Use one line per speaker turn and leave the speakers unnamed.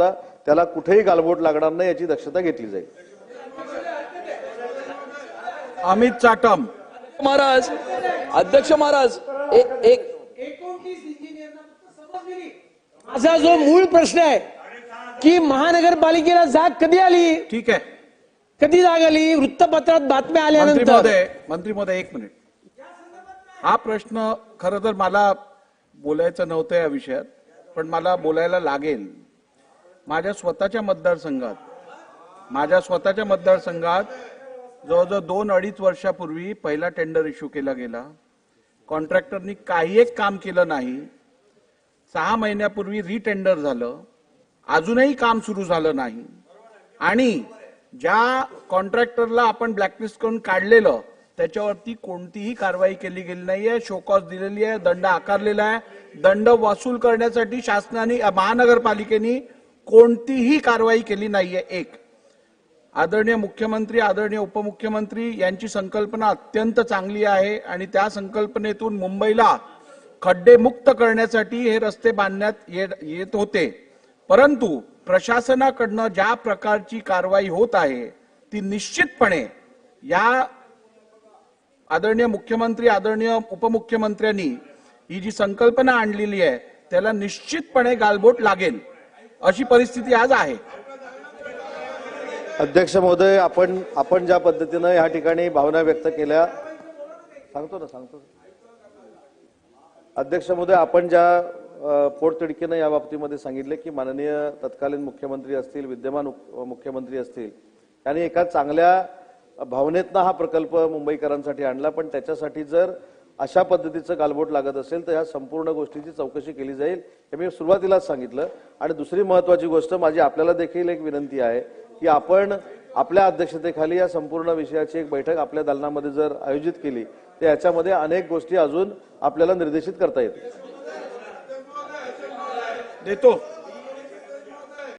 त्याला कुठेही गालबोट लागणार नाही याची दक्षता घेतली जाईल.
अमित चाटम.
महाराज अध्यक्ष महाराज एक एक
माझा जो मूळ प्रश्न आहे की महानगरपालिकेला जाग कधी आली?
ठीक आहे.
कधी जाग आली? वृत्तपत्रात बातम्या
मंत्री
आल्यानंतर.
महोदय मंत्री महोदय एक मिनिट. हा प्रश्न खरं तर मला बोलायचं नव्हतं या विषयात पण मला बोलायला लागेल. माझ्या स्वतःच्या मतदारसंघात माझ्या स्वतःच्या मतदारसंघात जवळजवळ दोन अडीच वर्षापूर्वी पहिला टेंडर इश्यू केला गेला. कॉन्ट्रॅक्टरनी काही एक काम केलं नाही. सहा महिन्यापूर्वी रिटेंडर झालं. अजूनही काम सुरू झालं नाही. आणि ज्या कॉन्ट्रॅक्टरला आपण ब्लॅकलिस्ट करून काढलेलं त्याच्यावरती कोणतीही कारवाई केली गेली नाहीये शोकॉस दिलेली आहे दंड आकारलेला आहे. दंड वसूल करण्यासाठी शासनाने महानगरपालिकेने कोणतीही कारवाई केली नाहीये एक. आदरणीय मुख्यमंत्री आदरणीय उपमुख्यमंत्री यांची संकल्पना अत्यंत चांगली आहे आणि त्या संकल्पनेतून मुंबईला खड्डे मुक्त करण्यासाठी हे रस्ते बांधण्यात ये- येत होते. परंतु प्रशासनाकडनं ज्या प्रकारची कारवाई होत आहे ती निश्चितपणे या आदरणीय मुख्यमंत्री आदरणीय उपमुख्यमंत्र्यांनी ही जी संकल्पना आणलेली आहे त्याला निश्चितपणे गालबोट लागेल. अशी परिस्थिती आज आहे.
अध्यक्ष महोदय आपण आपण ज्या पद्धतीनं या ठिकाणी भावना व्यक्त केल्या सांगतो ना सांगतो. अध्यक्ष महोदय आपण ज्या पोटतिडकीनं या बाबतीमध्ये सांगितले की माननीय तत्कालीन मुख्यमंत्री असतील विद्यमान मुख्यमंत्री असतील त्यांनी एका चांगल्या भावनेतनं हा प्रकल्प मुंबईकरांसाठी आणला पण त्याच्यासाठी जर अशा पद्धतीचं गालबोट लागत असेल तर ह्या संपूर्ण गोष्टीची चौकशी केली जाईल. हे मी सुरुवातीलाच सांगितलं. आणि दुसरी महत्वाची गोष्ट माझी आपल्याला देखील एक विनंती आहे की आपण आपल्या अध्यक्षतेखाली या संपूर्ण विषयाची एक बैठक आपल्या दालनामध्ये जर आयोजित केली तर याच्यामध्ये अनेक गोष्टी अजून आपल्याला निर्देशित करता येतील.
देतो.